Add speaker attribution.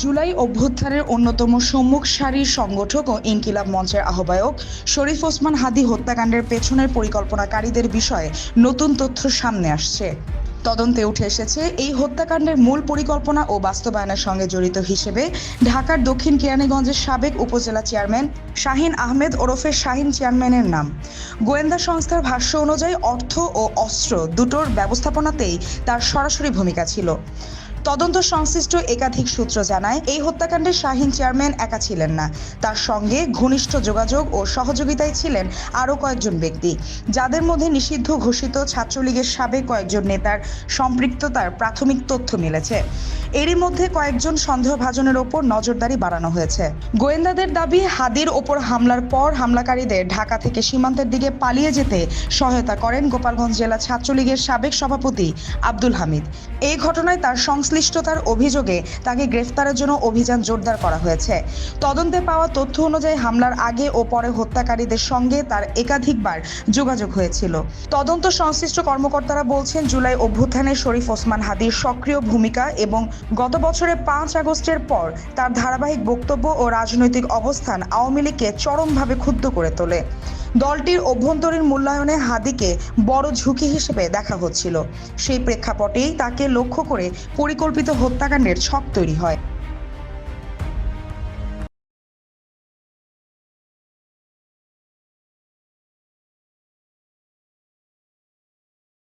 Speaker 1: জুলাই অভ্যুত্থানের অন্যতম সম্মুখ সারির সংগঠক ও ইনকিলাব মঞ্চের আহ্বায়ক শরীফ ওসমান হাদি হত্যাকাণ্ডের পেছনের পরিকল্পনাকারীদের বিষয়ে নতুন তথ্য সামনে আসছে। তদন্তে উঠে এসেছে, এই হত্যাকাণ্ডের মূল পরিকল্পনা ও বাস্তবায়নের সঙ্গে জড়িত হিসেবে ঢাকার দক্ষিণ কেরানীগঞ্জের সাবেক উপজেলা চেয়ারম্যান শাহিন আহমেদ ওরফে শাহিন চেয়ারম্যানের নাম। গোয়েন্দা সংস্থার ভাষ্য অনুযায়ী অর্থ ও অস্ত্র দুটোর ব্যবস্থাপনাতেই তার সরাসরি ভূমিকা ছিল। তদন্ত সংশ্লিষ্ট একাধিক সূত্র জানায়, এই হত্যাকাণ্ডে শাহিন চেয়ারম্যান একা ছিলেন না। তার সঙ্গে ঘনিষ্ঠ যোগাযোগ ও সহযোগিতায় ছিলেন আরও কয়েকজন ব্যক্তি। যাদের মধ্যে নিষিদ্ধ ঘোষিত ছাত্রলীগের সাবেক কয়েকজন নেতার সম্পৃক্ততার প্রাথমিক তথ্য মিলেছে। এরই মধ্যে কয়েকজন সন্দেহভাজনের ওপর নজরদারি বাড়ানো হয়েছে। গোয়েন্দাদের দাবি, হাদির ওপর হামলার পর হামলাকারীদের ঢাকা থেকে সীমান্তের দিকে পালিয়ে যেতে সহায়তা করেন গোপালগঞ্জ জেলা ছাত্রলীগের সাবেক সভাপতি আব্দুল হামিদ। এই ঘটনায় তার সংশ্লিষ্টতার অভিযোগে তাকে গ্রেফতারের জন্য অভিযান জোরদার করা হয়েছে। তদন্তে পাওয়া তথ্য অনুযায়ী হামলার আগে ও পরে হত্যাকারীদের সঙ্গে তার একাধিকবার যোগাযোগ হয়েছিল। তদন্ত সংশ্লিষ্ট কর্মকর্তারা বলছেন, জুলাই অভ্যুত্থানে শরীফ ওসমান হাদির সক্রিয় ভূমিকা এবং গত বছরের পাঁচ আগস্টের পর তার ধারাবাহিক বক্তব্য ও রাজনৈতিক অবস্থান আওয়ামী লীগকে চরমভাবে ক্ষুব্ধ করে তোলে। দলটির অভ্যন্তরীণ মূল্যায়নে হাদিকে বড় ঝুঁকি হিসেবে দেখা হচ্ছিল। সেই প্রেক্ষাপটেই তাকে লক্ষ্য করে পরিকল্পিত হত্যাকাণ্ডের ছক তৈরি হয়।